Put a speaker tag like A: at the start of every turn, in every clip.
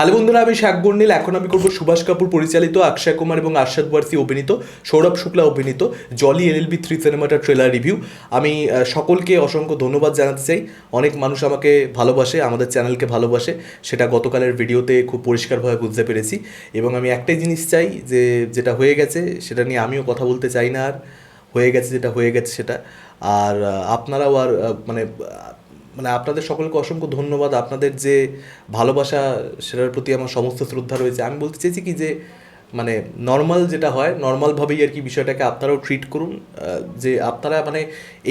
A: Hello বন্ধুরা, আমি শাক গন্ডিল এখন আমি করব সুভাষ কাপুর পরিচালিত, অক্ষয় কুমার এবং আরশাদ ওয়ারসি অভিনীত, সৌরভ শুক্লা অভিনীত, জলি এল এলএলবি থ্রি সিনেমাটার ট্রেলার রিভিউ। আমি সকলকে অসংখ্য ধন্যবাদ জানাতে চাই। অনেক মানুষ আমাকে ভালোবাসে, আমাদের চ্যানেলকে ভালোবাসে। সেটা গতকালের ভিডিওতে খুব পরিষ্কারভাবে বুঝতে পেরেছি। এবং আমি একটাই জিনিস চাই যে, যেটা হয়ে গেছে, সেটা নিয়ে আমিও কথা বলতে চাই না আর। হয়ে গেছে যেটা, হয়ে গেছে সেটা। আর আপনারাও আর মানে মানে আপনাদের সকলকে অসংখ্য ধন্যবাদ। আপনাদের যে ভালোবাসা, সেটার প্রতি আমার সমস্ত শ্রদ্ধা রয়েছে। আমি বলতে চাইছি কি যে মানে নর্মাল যেটা হয় নর্মালভাবেই আর কি বিষয়টাকে আপনারাও ট্রিট করুন। যে আপনারা মানে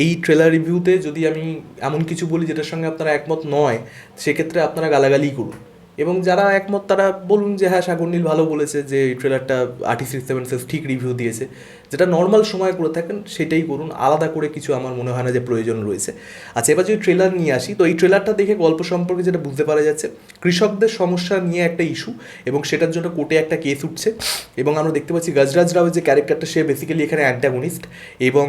A: এই ট্রেলার রিভিউতে যদি আমি এমন কিছু বলি যেটার সঙ্গে আপনারা একমত নয়, সেক্ষেত্রে আপনারা গালাগালি করুন। এবং যারা একমত, তারা বলুন যে হ্যাঁ সাগর নীল ভালো বলেছে যে, এই ট্রেলারটা আর্টি সিক্স সেভেন সিক্স ঠিক রিভিউ দিয়েছে। যেটা নর্মাল সময় করে থাকেন, সেটাই করুন। আলাদা করে কিছু আমার মনে হয় না যে, প্রয়োজন রয়েছে। আচ্ছা এবার যদি ট্রেলার নিয়ে আসি, তো এই ট্রেলারটা দেখে গল্প সম্পর্কে যেটা বুঝতে পারা যাচ্ছে, কৃষকদের সমস্যা নিয়ে একটা ইস্যু এবং সেটার জন্য কোর্টে একটা কেস উঠছে। এবং আমরা দেখতে পাচ্ছি গজরাজ রাওয়ের যে ক্যারেক্টারটা সে বেসিক্যালি এখানে অ্যান্টাগনিস্ট এবং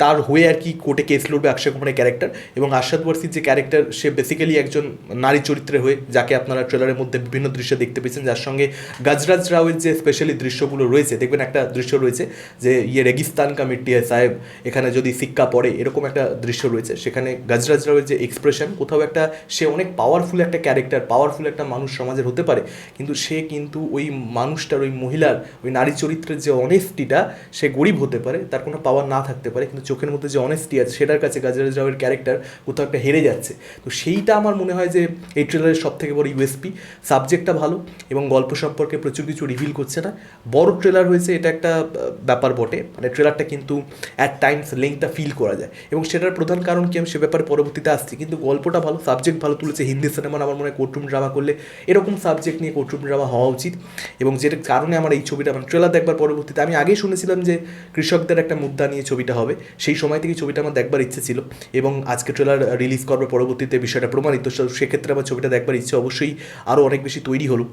A: তার হয়ে আর কি কোর্টে কেস লড়বে অক্ষয় কুমারের ক্যারেক্টার এবং আশাদ ওয়ার্সির যে ক্যারেক্টার সে বেসিক্যালি একজন নারী চরিত্রে হয়ে, যাকে আপনারা ট্রেলারের মধ্যে বিভিন্ন দৃশ্য দেখতে পেয়েছেন, যার সঙ্গে গজরাজ রাওয়ের যে স্পেশালি দৃশ্যগুলো রয়েছে, দেখবেন একটা দৃশ্য রয়েছে যে ইয়ে রেগিস্তান কা মিট্টিয়া সাহেব, এখানে যদি সিক্কা পড়ে, এরকম একটা দৃশ্য রয়েছে। সেখানে গজরাজ রাওয়ের যে এক্সপ্রেশন কোথাও একটা, সে অনেক পাওয়ারফুল একটা ক্যারেক্টার পাওয়ারফুল একটা মানুষ সমাজের হতে পারে, কিন্তু সে কিন্তু ওই মানুষটার, ওই মহিলার, ওই নারী চরিত্রের যে অনেস্টিটা সে গরিব হতে পারে, তার কোনো পাওয়ার না থাকতে পারে। কিন্তু চোখের মধ্যে যে অনেস্টি আছে, সেটার কাছে গাজরাজ রাওয়ের ক্যারেক্টার কোথাও একটা হেরে যাচ্ছে। তো সেইটা আমার মনে হয় যে এই ট্রেলারের সব থেকে বড় ইউএসপি সাবজেক্টটা ভালো এবং গল্প সম্পর্কে প্রচুর কিছু রিভিল করছে না। বড় ট্রেলার হয়েছে, এটা একটা ব্যাপার বটে। মানে ট্রেলারটা কিন্তু অ্যাট টাইমস লেংথটা ফিল করা যায়। এবং সেটার প্রধান কারণ কি আমি সে ব্যাপারে পরবর্তীতে আসছি। কিন্তু গল্পটা ভালো সাবজেক্ট ভালো তুলেছে। হিন্দি সিনেমা আমার মনে হয় কোর্টরুম ড্রামা করলে এরকম সাবজেক্ট নিয়ে কোর্টরুম ড্রামা হওয়া উচিত। এবং যেটার কারণে আমার এই ছবিটা মানে ট্রেলার দেখবার পরবর্তীতে আমি আগেই শুনেছিলাম যে কৃষকদের একটা মুদ্রা নিয়ে ছবিটা হবে। সেই সময় থেকে ছবিটা আমার দেখবার ইচ্ছে ছিল এবং আজকে ট্রেলার রিলিজ করবার পরবর্তীতে বিষয়টা প্রমাণিত। সেক্ষেত্রে আমার ছবিটা দেখবার ইচ্ছে অবশ্যই আরও অনেক বেশি তৈরি হলো।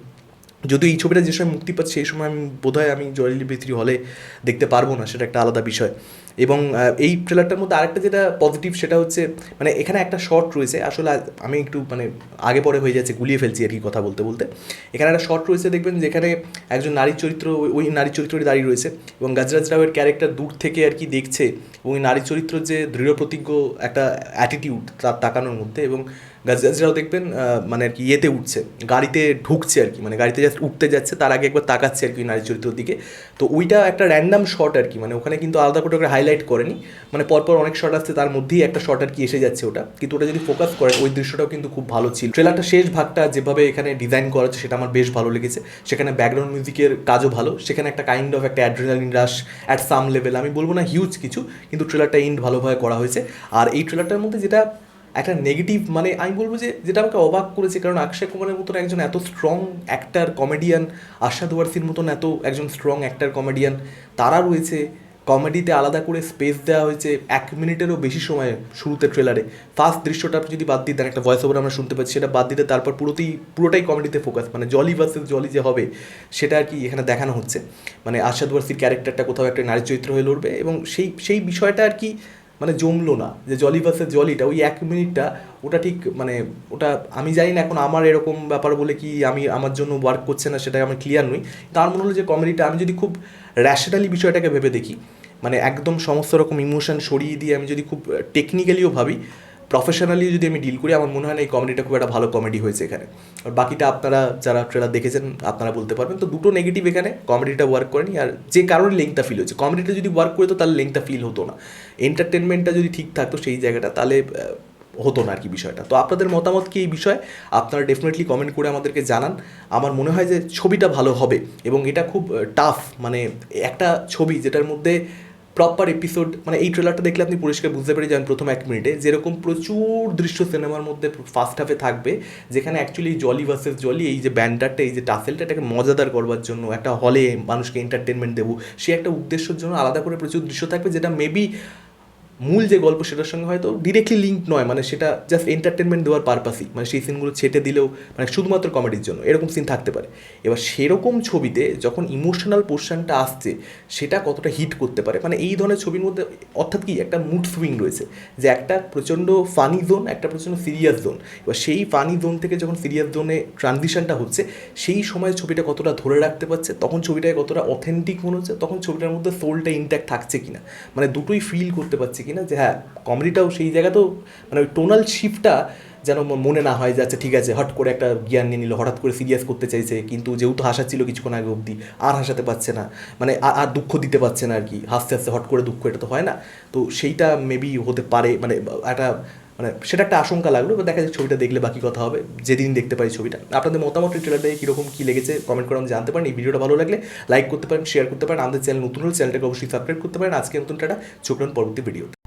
A: যদিও এই ছবিটা যে সময় মুক্তি পাচ্ছে, সেই সময় আমি বোধহয় আমি জয়লি বিত্রি হলে দেখতে পারব না, সেটা একটা আলাদা বিষয়। এবং এই ট্রেলারটার মধ্যে আরেকটা যেটা পজিটিভ সেটা হচ্ছে মানে এখানে একটা শর্ট রয়েছে, আসলে আমি একটু মানে আগে পরে হয়ে যাচ্ছে, গুলিয়ে ফেলছি আর কি কথা বলতে বলতে। এখানে একটা শর্ট রয়েছে, দেখবেন যেখানে একজন নারী চরিত্র, ওই- নারী চরিত্রটি দাঁড়িয়ে রয়েছে এবং গাজরাজ রাওয়ের ক্যারেক্টার দূর থেকে আর কি দেখছে, ওই নারী চরিত্র যে দৃঢ় প্রতিজ্ঞ একটা অ্যাটিটিউড তার তাকানোর মধ্যে এবং গাজরাজরাও দেখবেন মানে আর কি ইয়েতে উঠছে, গাড়িতে ঢুকছে আর কি মানে গাড়িতে জাস্ট উঠতে যাচ্ছে, তার আগে একবার তাকাচ্ছে আর কি নারী চরিত্রের দিকে। তো ওইটা একটা র্যান্ডাম শট আর কি মানে ওখানে কিন্তু আলাদা করে ওকে হাইলাইট করেনি মানে পরপর অনেক শট আসছে, তার মধ্যেই একটা শট আর কি এসে যাচ্ছে ওটা। কিন্তু ওটা যদি ফোকাস করেন, ওই দৃশ্যটাও কিন্তু খুব ভালো ছিল। ট্রেলারটা শেষ ভাগটা যেভাবে এখানে ডিজাইন করা হচ্ছে, সেটা আমার বেশ ভালো লেগেছে। সেখানে ব্যাকগ্রাউন্ড মিউজিকের কাজও ভালো, সেখানে একটা কাইন্ড অফ একটা adrenaline rush at some level আমি বলব না হিউজ কিছু, কিন্তু ট্রেলারটা ইন্ড ভালোভাবে করা হয়েছে। আর এই ট্রেলারটার মধ্যে যেটা একটা নেগেটিভ মানে আমি বলব যে, যেটা আমাকে অবাক করেছে, কারণ অক্ষয় কুমারের মতন একজন এত স্ট্রং অ্যাক্টার কমেডিয়ান আশাদ ওয়ারসির মতন এত একজন স্ট্রং অ্যাক্টার কমেডিয়ান তারা রয়েছে। কমেডিতে আলাদা করে স্পেস দেওয়া হয়েছে এক মিনিটেরও বেশি সময় শুরুতে ট্রেলারে ফার্স্ট দৃশ্যটা যদি বাদ দিয়ে দেন, একটা ভয়েস ওভার আমরা শুনতে পাচ্ছি, সেটা বাদ দিতে তারপর পুরোতেই, পুরোটাই কমেডিতে ফোকাস মানে জলি ভার্সেস জলি যে হবে, সেটা আর কি এখানে দেখানো হচ্ছে। মানে আশাদ ওয়ারসির ক্যারেক্টারটা কোথাও একটা নারী চরিত্র হয়ে লড়বে এবং সেই সেই বিষয়টা আর কি মানে জমলো না, যে জলি ভার্সেস জলিটা, ওই এক মিনিটটা ওটা ঠিক মানে ওটা আমি জানি না এখন আমার এরকম ব্যাপার বলে কি আমি আমার জন্য ওয়ার্ক করছে না সেটা আমি ক্লিয়ার নই। তার মনে হলো যে কমেডিটা আমি যদি খুব র্যাশনালি বিষয়টাকে ভেবে দেখি মানে একদম সমস্ত রকম ইমোশন সরিয়ে দিয়ে আমি যদি খুব টেকনিক্যালিও ভাবি প্রফেশনালি যদি আমি ডিল করি, আমার মনে হয় না এই কমেডিটা খুব একটা ভালো কমেডি হয়েছে এখানে। আর বাকিটা আপনারা যারা ট্রেলার দেখেছেন, আপনারা বলতে পারবেন। তো দুটো নেগেটিভ এখানে কমেডিটা ওয়ার্ক করেনি। আর যে কারণে লেংথটা ফিল হচ্ছে কমেডিটা যদি ওয়ার্ক করে তো তাহলে লেংথটা ফিল হতো না। এন্টারটেনমেন্টটা যদি ঠিক থাকতো, সেই জায়গাটা, তাহলে হতো না আর কি বিষয়টা। তো আপনাদের মতামত কি এই বিষয়ে? আপনারা ডেফিনেটলি কমেন্ট করে আমাদেরকে জানান। আমার মনে হয় যে ছবিটা ভালো হবে এবং এটা খুব টাফ মানে একটা ছবি যেটার মধ্যে প্রপার এপিসোড মানে এই ট্রেলারটা দেখলে আপনি পরিষ্কার বুঝতে পেরে যান প্রথম এক মিনিটে, যেরকম প্রচুর দৃশ্য সিনেমার মধ্যে ফার্স্ট হাফে থাকবে, যেখানে অ্যাকচুয়ালি জলি ভার্সেস জলি এই যে ব্যান্ডারটা এই যে টাসেলটা এটাকে মজাদার করবার জন্য একটা হলে মানুষকে এন্টারটেনমেন্ট দেবো, সে একটা উদ্দেশ্যের জন্য আলাদা করে প্রচুর দৃশ্য থাকবে, যেটা মেবি মূল যে গল্প সেটার সঙ্গে হয়তো ডিরেক্টলি লিঙ্ক নয় মানে সেটা জাস্ট এন্টারটেনমেন্ট দেওয়ার পারপাসই মানে সেই সিনগুলো ছেটে দিলেও মানে শুধুমাত্র কমেডির জন্য, এরকম সিন থাকতে পারে। এবার সেরকম ছবিতে যখন ইমোশনাল পোর্শনটা আসছে, সেটা কতটা হিট করতে পারে? মানে এই ধরনের ছবির মধ্যে, অর্থাৎ কি, একটা মুড সুইং রয়েছে, যে একটা প্রচণ্ড ফানি জোন একটা প্রচণ্ড সিরিয়াস জোন এবার সেই ফানি জোন থেকে যখন সিরিয়াস জোনে ট্রানজিশনটা হচ্ছে, সেই সময় ছবিটা কতটা ধরে রাখতে পারছে, তখন ছবিটাকে কতটা অথেন্টিক মনে হচ্ছে, তখন ছবিটার মধ্যে সোলটা ইনট্যাক্ট থাকছে কিনা? মানে দুটোই ফিল করতে পারছি কিনা যে হ্যাঁ কমেডিটাও সেই জায়গাতেও মানে ওই টোনাল শিফটটা যেন মনে না হয় যে আচ্ছা ঠিক আছে, হট করে একটা জ্ঞান নিয়ে নিল, হঠাৎ করে সিরিয়াস করতে চাইছে, কিন্তু যেহেতু হাসাচ্ছিল কিছুক্ষণ আগে অবধি, আর হাসাতে পারছে না। মানে আর দুঃখ দিতে পারছে না আর কি, হাসতে হাসতে হট করে দুঃখ, এটা তো হয় না। তো সেইটা মেবি হতে পারে মানে একটা মানে সেটা একটা আশঙ্কা লাগল দেখা যাক ছবিটা দেখলে বাকি কথা হবে, যেদিন দেখতে পারি ছবিটা। আপনাদের মতামত ট্রেলার দেখে কীরকম, কী লেগেছে কমেন্ট করে জানতে পারেন। এই ভিডিওটা ভালো লাগলে লাইক করতে পারেন শেয়ার করতে পারেন। আমাদের চ্যানেল নতুন হলে চ্যানেলটাকে অবশ্যই সাবস্ক্রাইব করতে পারেন। আজকে নতুন টাটা, চোখ পরবর্তী ভিডিও